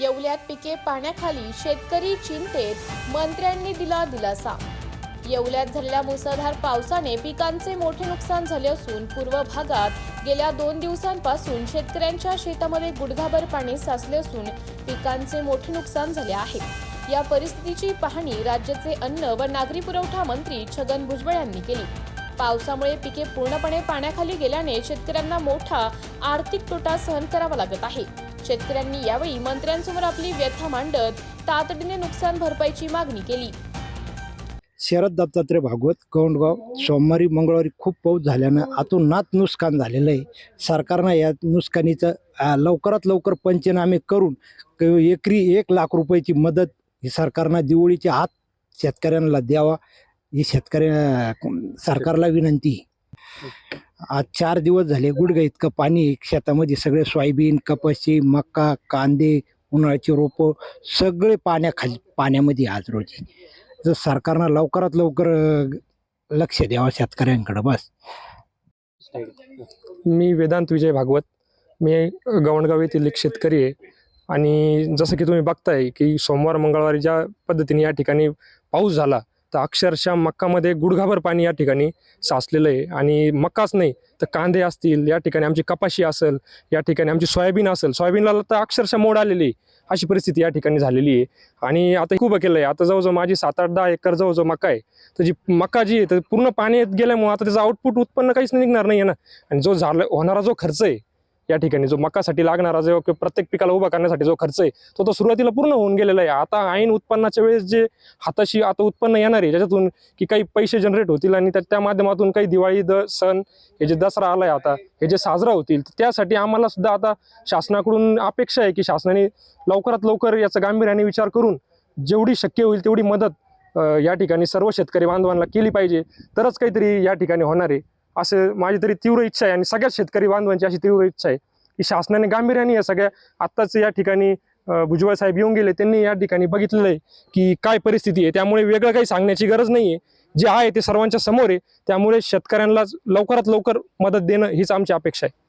येवल्यात पिके पाण्याखाली शेतकरी चिंतेत मंत्र्यांनी दिला दिलासा. येवल्यात झालेल्या मुसळधार पावसाने पिकांचे मोठे नुकसान झाले असून पूर्व भागात गेल्या दोन दिवसांपासून शेतकऱ्यांच्या शेतामध्ये गुडघाभर पाणी साचले असून पिकांचे मोठे नुकसान झाले आहे. या परिस्थितीची पाहणी राज्याचे अन्न व नागरी पुरवठा मंत्री छगन भुजबळ यांनी केली. पावसामुळे पिके पूर्णपणे पाण्याखाली गेल्याने शेतकऱ्यांना मोठा आर्थिक तोटा सहन करावा लागत आहे. शेतकऱ्यांनी यावेळी मंत्र्यांसमोर आपली व्यथा मांडत तातडीने नुकसान भरपाईची मागणी केली. शरद दत्तात्रय भागवत कौंडगाव सोमवारी मंगळवारी खूप पाऊस झाल्यानं आतून नात नुकसान झालेलं आहे. सरकारनं या नुकसानीचं लवकरात लवकर पंचनामे करून एकरी एक लाख रुपयाची मदत ही सरकारनं दिवाळीच्या आत शेतकऱ्यांना द्यावा. ही शेतकऱ्या सरकारला विनंती. आहे. आज चार दिवस झाले गुडघा इतकं पाणी शेतामध्ये सगळे सोयाबीन कपाशी मका कांदे उन्हाळ्याची रोपं सगळे पाण्याखाली पाण्यामध्ये आज रोजी. जर सरकारनं लवकरात लवकर लक्ष द्यावं शेतकऱ्यांकडं बस. मी वेदांत विजय भागवत. मी गवणगाव येथील एक शेतकरी आहे. आणि जसं की तुम्ही बघताय की सोमवार मंगळवारी ज्या पद्धतीने या ठिकाणी पाऊस झाला तर अक्षरशः मक्कामध्ये गुडघाभर पाणी या ठिकाणी साचलेलं आहे. आणि मक्काच नाही तर कांदे असतील या ठिकाणी आमची कपाशी असेल या ठिकाणी आमची सोयाबीन असेल सोयाबीनला तर अक्षरशः मोड आलेली आहे. अशी परिस्थिती या ठिकाणी झालेली आहे. आणि आता खूप केलं आहे. आता जवळजवळ माझी सात आठ दहा एकर जवळजवळ मका आहे. तर जी मका जी आहे तर पूर्ण पाण्यात गेल्यामुळे आता त्याचं आउटपुट उत्पन्न काहीच निघणार नाही आहे ना. आणि जो झाला होणारा जो खर्च आहे या ठिकाणी. जो मकासाठी लागणारा जो किंवा प्रत्येक पिकाला उभा करण्यासाठी जो खर्च आहे तो तो सुरुवातीला पूर्ण होऊन गेलेला आहे. आता ऐन उत्पन्नाच्या वेळेस जे हाताशी आता उत्पन्न येणार आहे ज्याच्यातून की काही पैसे जनरेट होतील आणि त्या त्या माध्यमातून काही दिवाळी द सण हे जे दसरा आला आहे आता हे जे साजरा होतील तर त्यासाठी आम्हाला सुद्धा आता शासनाकडून अपेक्षा आहे की शासनाने लवकरात लवकर याचा गांभीर्याने विचार करून जेवढी शक्य होईल तेवढी मदत या ठिकाणी सर्व शेतकरी बांधवांना केली पाहिजे. तरच काहीतरी या ठिकाणी होणार आहे. असं माझी तरी तीव्र इच्छा आहे आणि सगळ्याच शेतकरी बांधवांची अशी तीव्र इच्छा आहे की शासनाने गांभीर्याने या सगळ्या आत्ताच या ठिकाणी भुजबळ साहेब येऊन गेले त्यांनी या ठिकाणी बघितलेलं आहे की काय परिस्थिती आहे. त्यामुळे वेगळं काही सांगण्याची गरज नाही आहे जे आहे ते सर्वांच्या समोर आहे. त्यामुळे शेतकऱ्यांना लवकरात लवकर मदत देणं हीच आमची अपेक्षा आहे.